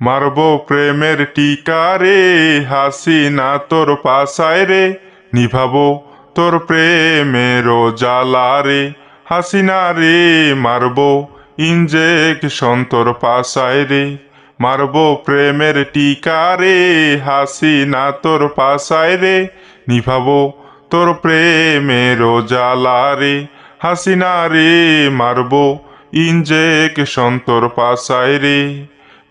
মারব প্রেমের টিকা রে, হাসি না তোর পাশায় রে, নিভাবো তোর প্রেমের জ্বালা রে হাসিনা রে, মারব ইঞ্জেকশন তোর পাশায় রে, মারব প্রেমের টিকা রে, হাসি না তোর পাশায় রে, নিভাবো তোর প্রেমের জ্বালা রে হাসিনা রে, মারব ইঞ্জেকশন তোর পাশায় রে।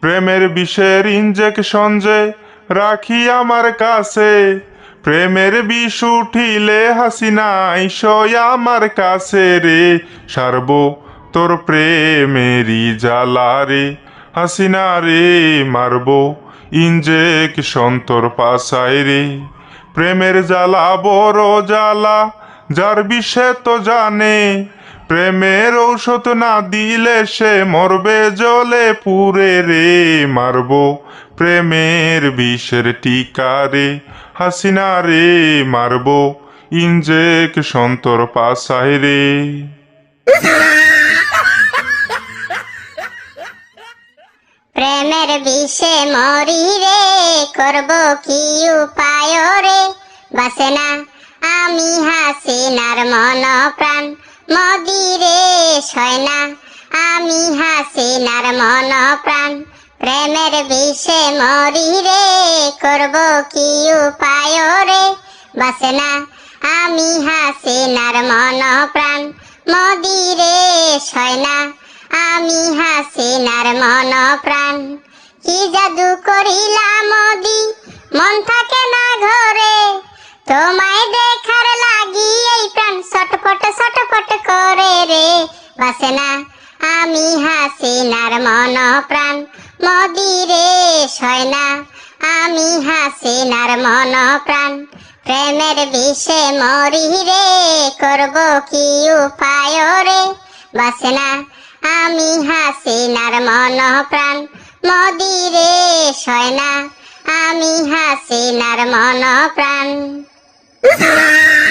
প্রেমের বিষের ইঞ্জেকশন যে রাখি আমার কাছে। প্রেমের বিষ উঠিলে হাসিনা আইসয় আমার কাছে রে। সারব তোর প্রেমেরই জ্বালা রে। হাসিনা রে, মারব ইঞ্জেকশন তোর পাশায় রে। প্রেমের জ্বালা বড় জ্বালা, যার বিষে তো জানে। প্রেমের ঔষধ না দিলে সে মরবে জলে পুরে রে মারব প্রেমের বিষের টিকা রে হাসিনা রে মারব ইঞ্জেকশন তোর পাশায় রে। প্রেমের বিষে মরি রে, করব কি উপায় রে? বাসে না, আমি হাসিনার মন প্রাণ মদিরে সয় না আমি হাসিনার মন প্রাণ প্রেমের বিষে মরি রে করব কি উপায় রে? বাসে না, আমি হাসিনার মন প্রাণ মদিরে সয় না আমি হাসিনার মন প্রাণ কি জাদু করিলাম মোদি? মন থাকে না ঘরে রে, বাসে না। আমি হাসিনার মন প্রাণ মদিরে সয় না। আমি হাসিনার মন প্রাণ প্রেমের বিষে মরি রে, করব কি উপায় রে? বাসে না। আমি হাসিনার মন প্রাণ মদিরে সয় না। আমি হাসিনার মন প্রাণ